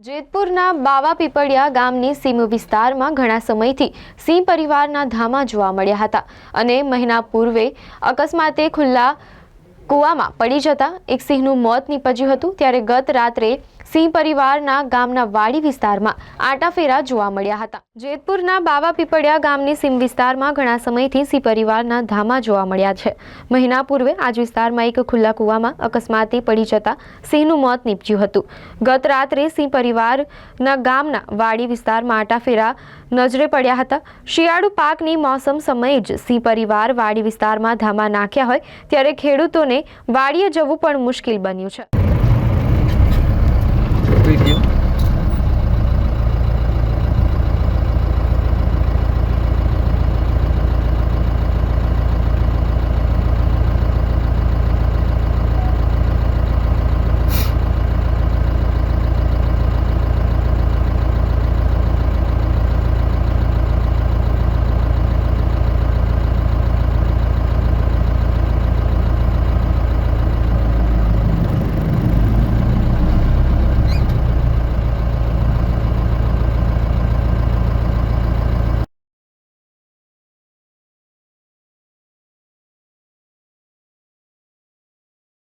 જેતપુરના બાવા પીપળિયા ગામની સીમ વિસ્તારમાં ઘણા સમયથી સિંહ પરિવારના ધામા જોવા મળ્યા હતા અને મહિના પૂર્વે અકસ્માતે ખુલ્લા કૂવામાં પડી જતા એક સિંહનું મોત નીપજ્યું હતું ત્યારે ગત રાત્રે સિંહ પરિવારના ગામના વાડી વિસ્તારમાં આટાફેરા જોવા મળ્યા હતા. જેતપુરના બાવા પીપળિયા ગામની સિંહ વિસ્તારમાં ઘણા સમયથી સિંહ પરિવારના ધામા જોવા મળ્યા છે. મહિના પૂર્વે આજ વિસ્તારમાં એક ખુલ્લા કૂવામાં અકસ્માતે પડી જતા સિંહનું મોત નીપજ્યું હતું. ગત રાત્રે સિંહ પરિવારના ગામના વાડી વિસ્તારમાં આટાફેરા નજરે પડ્યા હતા. શિયાળુ પાકની મોસમ સમયે જ સિંહ પરિવાર વાડી વિસ્તારમાં ધામા નાખ્યા હોય ત્યારે ખેડૂતોને વાડીએ જવું પણ મુશ્કેલ બન્યું છે.